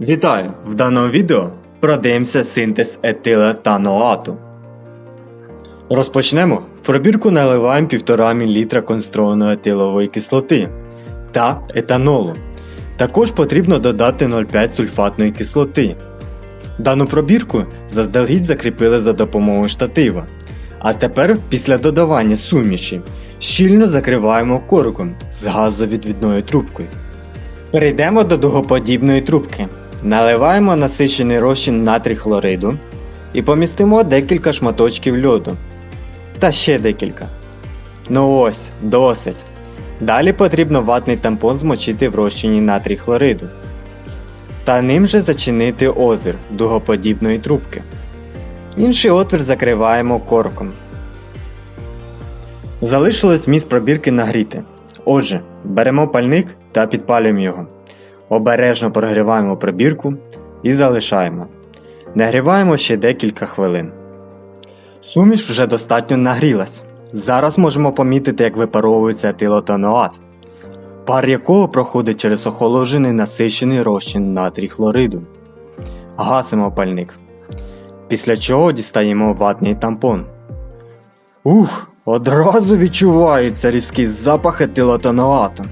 Вітаю! В даному відео продивимося синтез етила та. Розпочнемо. В пробірку наливаємо 1,5 мл концентрованої етилової кислоти та етанолу. Також потрібно додати 0,5 сульфатної кислоти. Дану пробірку заздалегідь закріпили за допомогою штатива. А тепер, після додавання суміші, щільно закриваємо корком з газовідвідною трубкою. Перейдемо до дугоподібної трубки. Наливаємо насичений розчин натрій хлориду і помістимо декілька шматочків льоду. Та ще декілька. Ну ось, досить. Далі потрібно ватний тампон змочити в розчині натрій хлориду. Та ним же зачинити отвір дугоподібної трубки. Інший отвір закриваємо корком. Залишилось місць пробірки нагріти. Отже, беремо пальник та підпалюємо його. Обережно прогріваємо пробірку і залишаємо. Нагріваємо ще декілька хвилин. Суміш вже достатньо нагрілась. Зараз можемо помітити, як випаровується етилотоноат, пар якого проходить через охолоджений насичений розчин натрій хлориду. Гасимо пальник. Після чого дістаємо ватний тампон. Ух, одразу відчувається різкі запахи тилотоноату.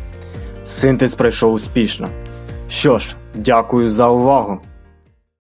Синтез пройшов успішно. Що ж, дякую за увагу.